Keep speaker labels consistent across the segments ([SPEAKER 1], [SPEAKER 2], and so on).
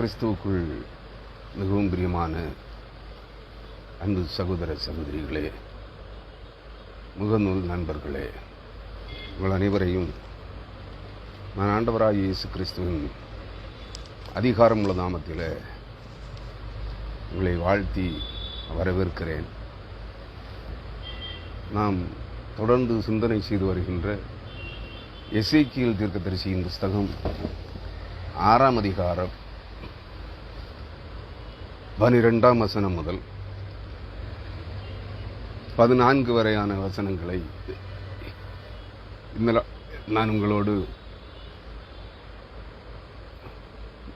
[SPEAKER 1] கிறிஸ்துவுக்குள் மிகவும் பிரியமான அன்பு சகோதர சகோதரிகளே முகநூல் நண்பர்களே உங்கள் அனைவரையும் நான் ஆண்டவராக இயேசு கிறிஸ்துவின் அதிகாரமுள்ள நாமத்தில் உங்களை வாழ்த்தி வரவேற்கிறேன். நாம் தொடர்ந்து சிந்தனை செய்து வருகின்ற எசேக்கியல் தீர்க்கதரிசியின் புஸ்தகம் ஆறாம் அதிகாரம் பனிரெண்டாம் வசனம் முதல் பதினான்கு வரையான வசனங்களை இந்த நான் உங்களோடு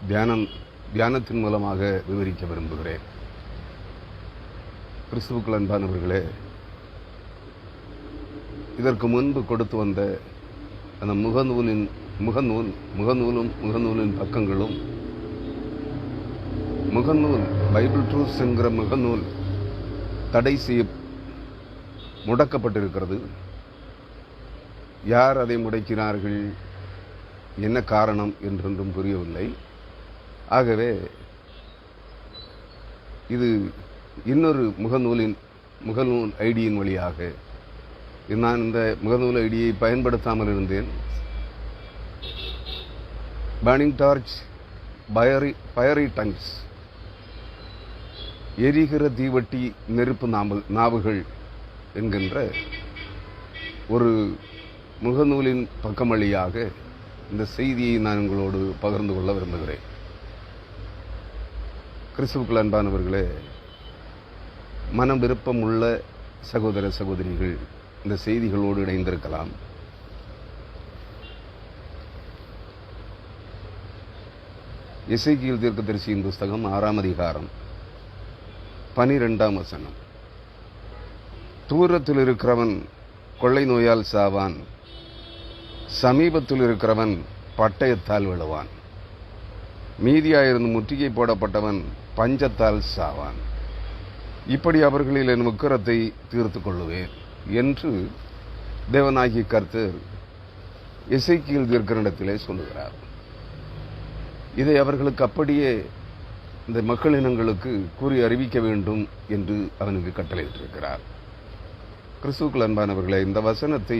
[SPEAKER 1] தியானம் தியானத்தின் மூலமாக விவரிக்க விரும்புகிறேன். கிறிஸ்துவுக்குள் அன்பானவர்களே இதற்கு முன்பு கொடுத்து வந்த அந்த முகநூலின் முகநூல் முகநூலும் முகநூலின் பக்கங்களும் முகநூல் பைபிள் ட்ரூஸ் என்கிற முகநூல் தடை செய்ய முடக்கப்பட்டிருக்கிறது. யார் அதை முடக்கினார்கள்? என்ன காரணம் என்றென்றும் புரியவில்லை. ஆகவே இது இன்னொரு முகநூலின் முகநூல் ஐடியின் வழியாக. நான் இந்த முகநூல் ஐடியை பயன்படுத்தாமல் இருந்தேன். பேனிங் டார்ச் பயரி பயரி டங்ஸ் எரிகிற தீவட்டி நெருப்பு நாவு நாவுகள் என்கின்ற ஒரு முகநூலின் பக்கம் வழியாக இந்த செய்தியை நான் உங்களோடு பகிர்ந்து கொள்ள விரும்புகிறேன். கிறிஸ்துவுக்குள் அன்பானவர்களே மனம் விருப்பம் உள்ள சகோதர சகோதரிகள் இந்த செய்திகளோடு இணைந்திருக்கலாம். இசைக்கியல் தீர்க்கதரிசியின் புஸ்தகம் ஆறாம் அதிகாரம். பனிரெண்டாம் வசனம். தூரத்தில் இருக்கிறவன் கொள்ளை நோயால் சாவான். சமீபத்தில் இருக்கிறவன் பட்டயத்தால் விழுவான். மீதியாயிருந்து முற்றுகை போடப்பட்டவன் பஞ்சத்தால் சாவான். இப்படி அவர்களில் என் உக்கரத்தை தீர்த்து கொள்ளுவேன் என்று தேவனாகிய கர்த்தர் இசைக்கியில் தீர்க்கிற இடத்திலே சொல்லுகிறார். இதை அவர்களுக்கு அப்படியே இந்த மக்களினங்களுக்கு கூறி அறிவிக்க வேண்டும் என்று அவனுக்கு கட்டளையிட்டிருக்கிறார். கிறிஸ்துக்கள் அன்பானவர்களே இந்த வசனத்தை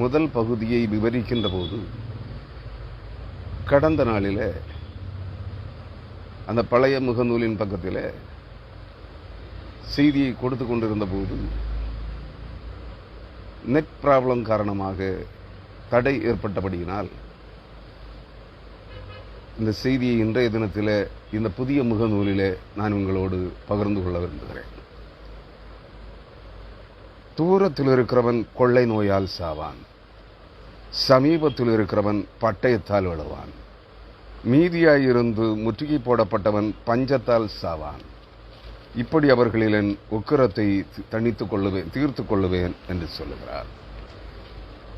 [SPEAKER 1] முதல் பகுதியை விவரிக்கின்ற போது கடந்த நாளில் அந்த பழைய முகநூலின் பக்கத்தில் செய்தியை கொடுத்து கொண்டிருந்த போது நெட் ப்ராப்ளம் காரணமாக தடை ஏற்பட்டபடியினால் இந்த செய்தியை இன்றைய தினத்தில் இந்த புதிய முகநூலிலே நான் உங்களோடு பகிர்ந்து கொள்ள விரும்புகிறேன். தூரத்தில் இருக்கிறவன் கொள்ளை நோயால் சாவான். சமீபத்தில் இருக்கிறவன் பட்டயத்தால் விழுவான். மீதியாயிருந்து முற்றுகை போடப்பட்டவன் பஞ்சத்தால் சாவான். இப்படி அவர்களின் உக்கிரத்தை தணித்துக் கொள்ளுவேன் தீர்த்துக் கொள்ளுவேன் என்று சொல்லுகிறார்.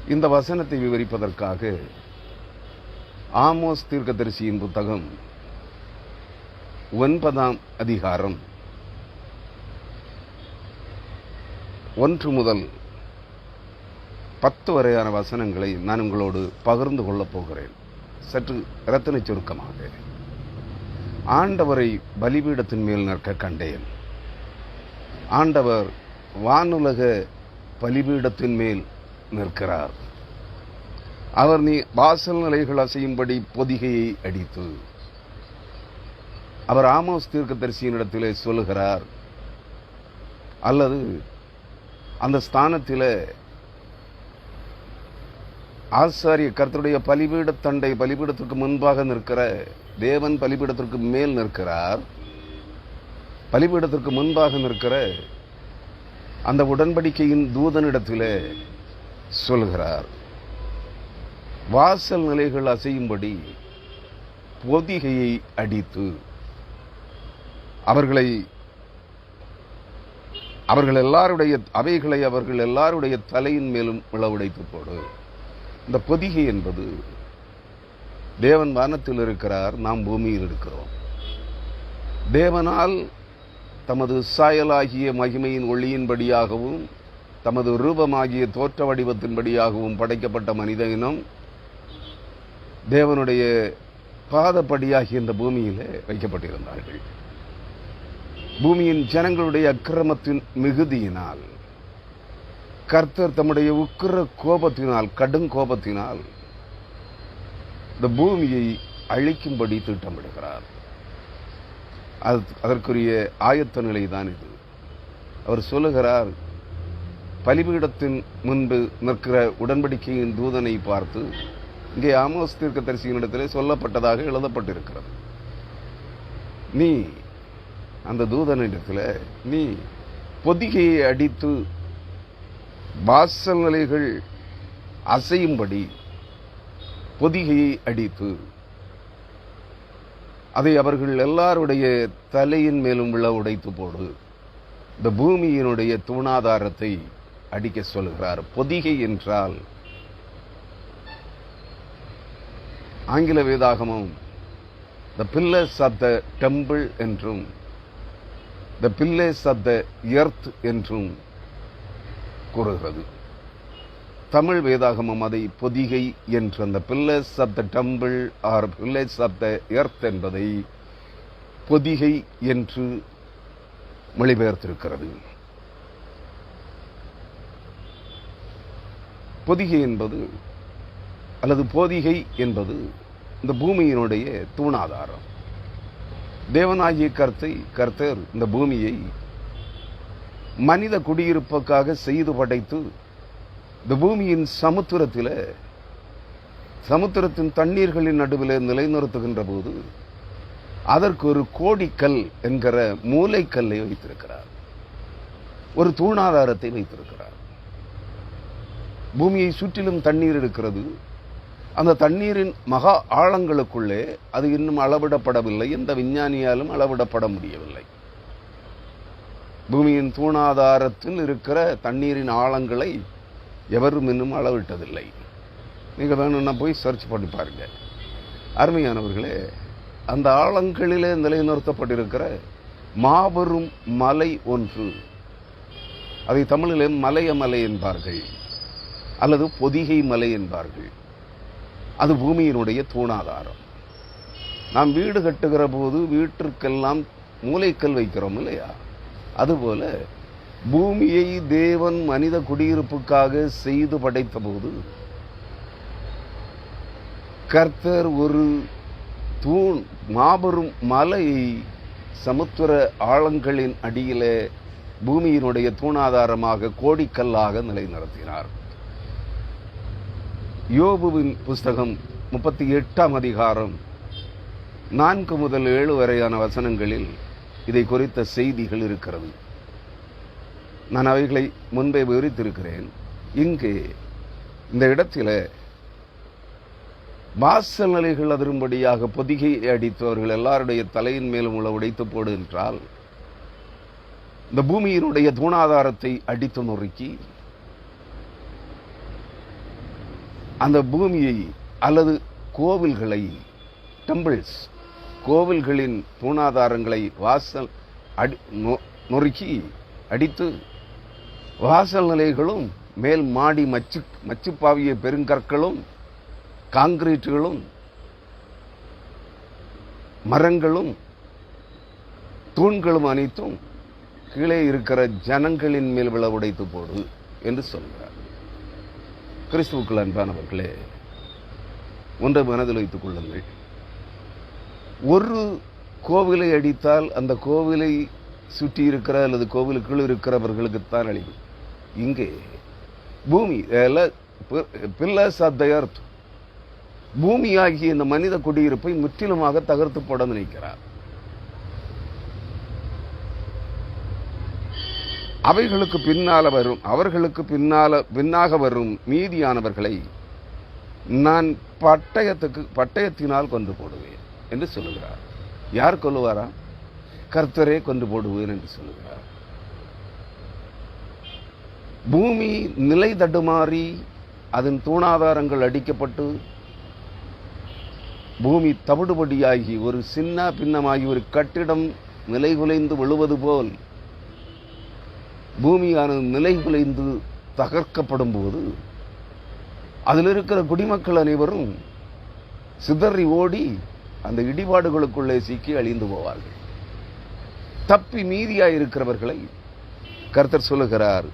[SPEAKER 1] இந்த வசனத்தை விவரிப்பதற்காக ஆமோஸ் தீர்க்கதரிசியின் புத்தகம் ஒன்பதாம் அதிகாரம். ஒன்று முதல் பத்து வரையான வசனங்களை நான் உங்களோடு பகிர்ந்து கொள்ளப் போகிறேன். சற்று ரத்தின சுருக்கமாக. ஆண்டவரை பலிபீடத்தின் மேல் நிற்க கண்டேன். ஆண்டவர் வானுலக பலிபீடத்தின் மேல் நிற்கிறார். அவர் நீ வாசல் நிலைகள் அசையும்படி பொதிகையை அடித்து. அவர் ஆமோஸ் தீர்க்கதரிசியினிடத்திலே சொல்லுகிறார். அல்லது அந்த ஸ்தானத்தில் ஆசாரிய கர்த்தருடைய பலிபீட தண்டை பலிபீடத்திற்கு முன்பாக நிற்கிற தேவன் பலிபீடத்திற்கு மேல் நிற்கிறார். பலிபீடத்திற்கு முன்பாக நிற்கிற அந்த உடன்படிக்கையின் தூதனிடத்திலே சொல்கிறார் வாசல் நிலைகள் அசையும்படி பொதிகையை அடித்து அவர்களை அவர்கள் எல்லாருடைய அவைகளை அவர்கள் எல்லாருடைய தலையின் மேலும் விளவுடைத்து போடு. இந்த பொதிகை என்பது தேவன் வானத்தில் இருக்கிறார் நாம் பூமியில் இருக்கிறோம். தேவனால் தமது சாயலாகிய மகிமையின் ஒளியின்படியாகவும் தமது ரூபமாகிய தோற்ற வடிவத்தின்படியாகவும் படைக்கப்பட்ட மனித இனம் தேவனுடைய பாதப்படியாகிய இந்த பூமியிலே வைக்கப்பட்டிருந்தார்கள். பூமியின் ஜனங்களுடைய அக்கிரமத்தின் மிகுதியினால் கர்த்தர் தம்முடைய உக்கிர கோபத்தினால் கடும் கோபத்தினால் இந்த பூமியை அழிக்கும்படி திட்டமிடுகிறார். அது அதற்குரிய ஆயத்த நிலைதான் இது. அவர் சொல்லுகிறார் பலிபீடத்தின் முன்பு நிற்கிற உடன்படிக்கையின் தூதனை பார்த்து இங்கே ஆமோஸ் தீர்க்கதரிசியினிடத்திலே சொல்லப்பட்டதாக எழுதப்பட்டிருக்கிறது. நீ அந்த தூதனிடத்தில் நீ பொதிகையை அடித்து வாசல்நிலைகள் அசையும்படி பொதிகையை அடித்து அதை அவர்கள் எல்லாருடைய தலையின் மேலும் விழ உடைத்து போடு. இந்த பூமியினுடைய தூணாதாரத்தை அடிக்க சொல்கிறார். பொதிகை என்றால் ஆங்கில வேதாகமம் the pillars of the temple என்றும் the pillars of the earth என்றும் கூறுகிறது. தமிழ் வேதாகமம் அதை பொதிகை என்று அந்த pillars of the temple or pillars of the earth என்பதை பொதிகை என்று மொழிபெயர்த்திருக்கிறது. பொதிகை என்பது அல்லது போதிகை என்பது இந்த பூமியினுடைய தூணாதாரம். தேவனாகிய கர்த்தை கர்த்தர் இந்த பூமியை மனித குடியிருப்புக்காக செய்து படைத்து இந்த பூமியின் சமுத்திரத்தில் சமுத்திரத்தின் தண்ணீர்களின் நடுவில் நிலைநிறுத்துகின்ற போது அதற்கு ஒரு கோடிக்கல் என்கிற மூளைக்கல்லை வைத்திருக்கிறார். ஒரு தூணாதாரத்தை வைத்திருக்கிறார். பூமியை சுற்றிலும் தண்ணீர் இருக்கிறது. அந்த தண்ணீரின் மகா ஆழங்களுக்குள்ளே அது இன்னும் அளவிடப்படவில்லை. எந்த விஞ்ஞானியாலும் அளவிடப்பட முடியவில்லை. பூமியின் தூணாதாரத்தில் இருக்கிற தண்ணீரின் ஆழங்களை எவரும் இன்னும் அளவிட்டதில்லை. நீங்கள் வேணும்னா போய் சர்ச் பண்ணி பாருங்க. அருமையானவர்களே அந்த ஆழங்களிலே நிலைநிறுத்தப்பட்டிருக்கிற மாபெரும் மலை ஒன்று. அதை தமிழிலே மலைய மலை என்பார்கள். அல்லது பொதிகை மலை என்பார்கள். அது பூமியினுடைய தூணாதாரம். நாம் வீடு கட்டுகிற போது வீட்டிற்கெல்லாம் மூளைக்கல் வைக்கிறோம் இல்லையா? அதுபோல பூமியை தேவன் மனித குடியிருப்புக்காக செய்து படைத்த போது கர்த்தர் ஒரு தூண் மாபெரும் மலையை சமுத்திர ஆழங்களின் அடியிலே பூமியினுடைய தூணாதாரமாக கோடிக்கல்லாக நிலைநிறுத்தினார். யோபுவின் புஸ்தகம் முப்பத்தி எட்டாம் அதிகாரம் நான்கு முதல் ஏழு வரையான வசனங்களில் இதை குறித்த செய்திகள் இருக்கிறது. நான் அவைகளை முன்பே விவரித்திருக்கிறேன். இங்கே இந்த இடத்தில் வாசல் நிலைகள் அதிரும்படியாக பொதிகை அடித்தவர்கள் எல்லாருடைய தலையின் மேலும் உள்ள உடைத்து போடு என்றால் இந்த பூமியினுடைய தூணாதாரத்தை அடித்து நொறுக்கி அந்த பூமியை அல்லது கோவில்களை டெம்பிள்ஸ் கோவில்களின் தூணாதாரங்களை வாசல் அடி நொ- நொறுக்கி அடித்து வாசல் நிலைகளும் மேல் மாடி மச்சு மச்சுப்பாவிய பெருங்கற்களும் காங்கிரீட்டுகளும் மரங்களும் தூண்களும் அனைத்தும் கீழே இருக்கிற ஜனங்களின் மேல் விழ உடைத்து போடு என்று சொல்கிறார். கிறிஸ்துவுக்குள் அன்பானவர்களே ஒன்றை மனதில் வைத்துக் கொள்ளுங்கள். ஒரு கோவிலை அடித்தால் அந்த கோவிலை சுற்றி இருக்கிற அல்லது கோவிலுக்குள் இருக்கிறவர்களுக்குத்தான் அழிவு. இங்கே பூமி பில்லர்ஸ் ஆஃப் த எர்த். பூமியாகிய இந்த மனித குடியிருப்பை முற்றிலுமாக தகர்த்து போட நினைக்கிறார். அவைகளுக்கு பின்னால வரும் அவர்களுக்கு பின்னால பின்னாக வரும் மீதியானவர்களை நான் பட்டயத்துக்கு பட்டயத்தினால் கொண்டு போடுவேன் என்று சொல்லுகிறார். யார் கொல்லுவாரா? கர்த்தரே கொண்டு போடுவேன் என்று சொல்லுகிறார். பூமி நிலை தடுமாறி அதன் தூணாதாரங்கள் அடிக்கப்பட்டு பூமி தவிடுபடியாகி ஒரு சின்ன பின்னமாகி ஒரு கட்டிடம் நிலைகுலைந்து விழுவது போல் பூமியானது நிலைகுலைந்து தகர்க்கப்படும் போது அதில் இருக்கிற குடிமக்கள் அனைவரும் சிதறி ஓடி அந்த இடிபாடுகளுக்குள்ளே சிக்கி அழிந்து போவார்கள். தப்பி மீதியாக இருக்கிறவர்களை கர்த்தர் சொல்லுகிறார்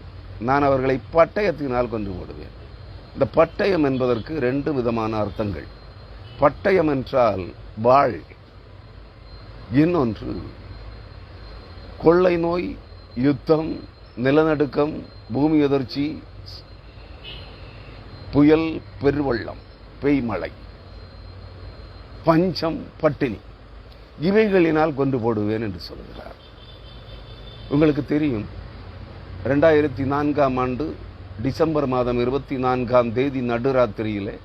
[SPEAKER 1] நான் அவர்களை பட்டயத்தினால் கொண்டு போடுவேன் இந்த பட்டயம் என்பதற்கு ரெண்டு விதமான அர்த்தங்கள். பட்டயம் என்றால் வாழ் இன்னொன்று கொள்ளை நோய் யுத்தம் நிலநடுக்கம் பூமி எதிர்ச்சி புயல் பெருவெள்ளம் பெய்மழை பஞ்சம் பட்டினி இவைகளினால் கொண்டு போடுவேன் என்று சொல்கிறார். உங்களுக்கு தெரியும் ரெண்டாயிரத்தி நான்காம் ஆண்டு டிசம்பர் மாதம் இருபத்தி நான்காம் தேதி நடுராத்திரியில்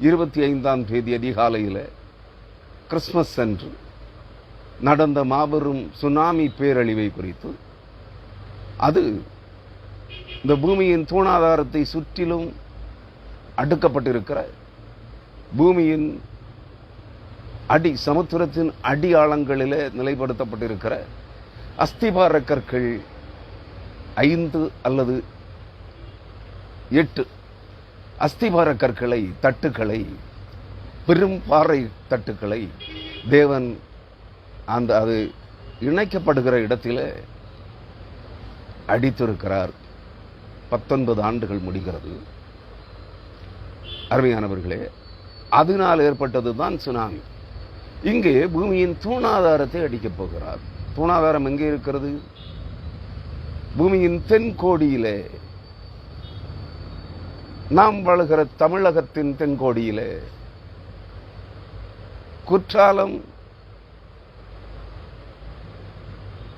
[SPEAKER 1] இருபத்தி ஐந்தாம் தேதி அதிகாலையில் கிறிஸ்மஸ் அன்று நடந்த மாபெரும் சுனாமி பேரழிவை குறித்து அது இந்த பூமியின் தூணாதாரத்தை சுற்றிலும் அடுக்கப்பட்டிருக்கிற பூமியின் அடி சமுத்திரத்தின் அடி ஆழங்களிலே நிலைப்படுத்தப்பட்டிருக்கிற அஸ்திபார கற்கள் ஐந்து அல்லது எட்டு அஸ்திபார கற்களை தட்டுக்களை பெரும் பாறை தட்டுக்களை தேவன் அந்த அது இணைக்கப்படுகிற இடத்திலே அடித்திருக்கிறார். பத்தொன்பது ஆண்டுகள் முடிகிறது. அருமையானவர்களே அதனால் ஏற்பட்டது தான் சுனாமி. இங்கே பூமியின் தூணாதாரத்தை அடிக்கப் போகிறார். தூணாதாரம் எங்கே இருக்கிறது? பூமியின் தென்கோடியிலே நாம் வாழுகிற தமிழகத்தின் தென்கோடியிலே குற்றாலம்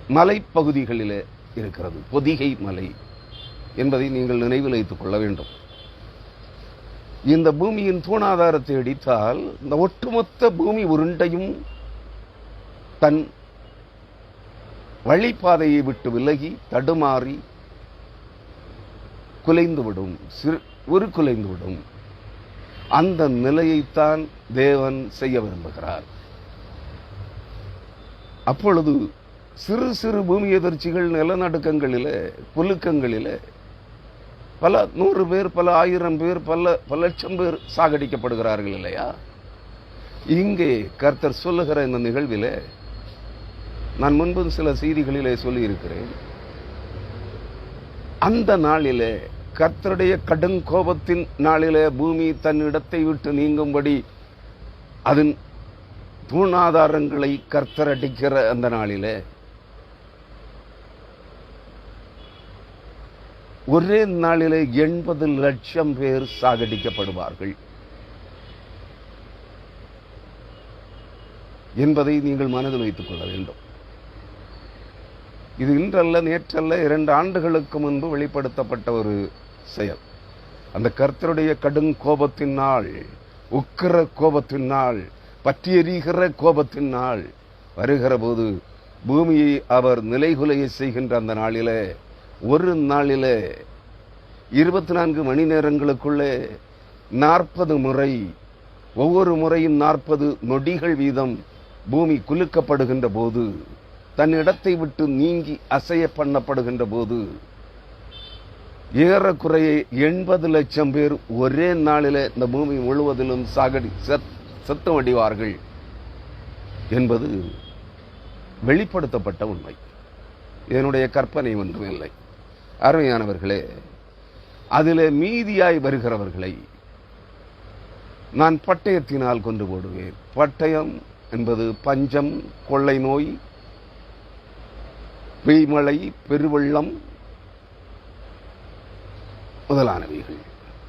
[SPEAKER 1] மலைப்பகுதிகளிலே. இருக்கிறது. பொதிகை மலை என்பதை நீங்கள் நினைவில் வைத்துக் கொள்ள வேண்டும். இந்த பூமியின் தூணாதாரத்தை அடித்தால் இந்த ஒட்டுமொத்த பூமி உருண்டையும் தன் வழிப்பாதையை விட்டு விலகி தடுமாறி குலைந்துவிடும். சிறு ஒரு குலைந்துவிடும். அந்த நிலையைத்தான் தேவன் செய்ய விரும்புகிறார். அப்பொழுது சிறு சிறு பூமி எதிர்ச்சிகள் நிலநடுக்கங்களில் புழுக்கங்களில் பல நூறு பேர் பல ஆயிரம் பேர் பல பல லட்சம் பேர் சாகடிக்கப்படுகிறார்கள் இல்லையா? இங்கே கர்த்தர் சொல்லுகிற இந்த நிகழ்விலே நான் முன்பு சில செய்திகளிலே சொல்லியிருக்கிறேன். அந்த நாளிலே கர்த்தருடைய கடுங்கோபத்தின் நாளிலே பூமி தன் இடத்தை விட்டு நீங்கும்படி அதன் தூணாதாரங்களை கர்த்தர் அடிக்கிற அந்த நாளிலே ஒரே நாளிலே எண்பது லட்சம் பேர் சாகடிக்கப்படுவார்கள். என்பதை நீங்கள் மனதில் வைத்துக் கொள்ள வேண்டும். இது இன்றல்ல நேற்றல்ல இரண்டு ஆண்டுகளுக்கு முன்பு வெளிப்படுத்தப்பட்ட ஒரு செயல். அந்த கர்த்தருடைய கடும் கோபத்தினால் நாள் உக்கிர கோபத்தினால் நாள் பற்றி எரிகிற நாள் வருகிற போது பூமியை அவர் நிலைகுலைய செய்கின்ற அந்த நாளிலே ஒரு நாளிலே இருபத்தி நான்கு மணி நேரங்களுக்குள்ளே நாற்பது முறை ஒவ்வொரு முறையும் நாற்பது நொடிகள் வீதம் பூமி குலுக்கப்படுகின்ற போது தன் இடத்தை விட்டு நீங்கி அசைய பண்ணப்படுகின்ற போது ஏறக்குறைய எண்பது லட்சம் பேர் ஒரே நாளில் இந்த பூமி முழுவதிலும் சாகடி செத்- செத்து அடிவார்கள் என்பது வெளிப்படுத்தப்பட்ட உண்மை. என்னுடைய கற்பனை ஒன்றும் இல்லை. அருமையானவர்களே அதில் மீதியாய் வருகிறவர்களை நான் பட்டயத்தினால் கொண்டு போடுவேன். பட்டயம் என்பது பஞ்சம் கொள்ளை நோய் பெய்மழை பெருவெள்ளம் முதலானவைகள்.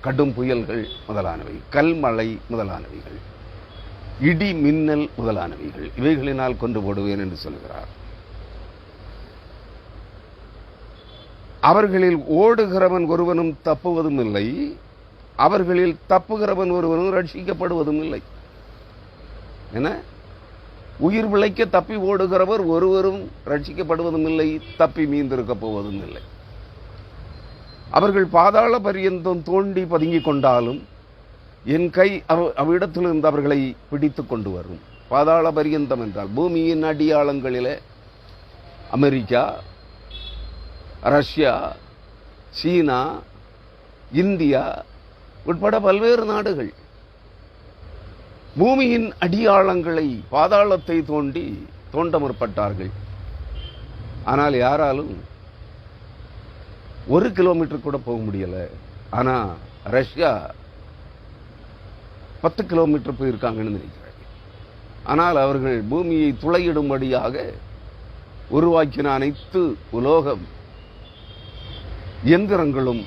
[SPEAKER 1] கடும் புயல்கள் முதலானவை கல்மழை முதலானவைகள் இடி மின்னல் முதலானவைகள். இவைகளினால் கொண்டு போடுவேன் என்று சொல்கிறார். அவர்களில் ஓடுகிறவன் ஒருவனும் தப்புவதும் இல்லை. அவர்களில் தப்புகிறவன் ஒருவனும் ரட்சிக்கப்படுவதும் இல்லை. என்ன? உயிர் விளைக்க தப்பி ஓடுகிறவர் ஒருவரும் ரட்சிக்கப்படுவதும் இல்லை தப்பி மீந்திருக்கப் போவதும் இல்லை. அவர்கள் பாதாள பரியந்தம் தோண்டி பதுங்கிக் கொண்டாலும் என் கை அவ- அவ்விடத்திலிருந்து அவர்களை பிடித்து கொண்டு வரும். பாதாள பரியந்தம் என்றால் பூமியின் அடியாளங்களிலே அமெரிக்கா ரஷ்யா சீனா இந்தியா உட்பட பல்வேறு நாடுகள் பூமியின் அடியாளங்களை பாதாளத்தை தோண்டி தோண்ட முற்பட்டார்கள் ஆனால் யாராலும் ஒரு கிலோமீட்டர் கூட போக முடியல. ஆனா ரஷ்யா பத்து கிலோமீட்டர் போயிருக்காங்கன்னு நினைக்கிறேன். ஆனால் அவர்கள் பூமியை துளையிடும்படியாக உருவாக்கின அனைத்து உலோகம் இயந்திரங்களும்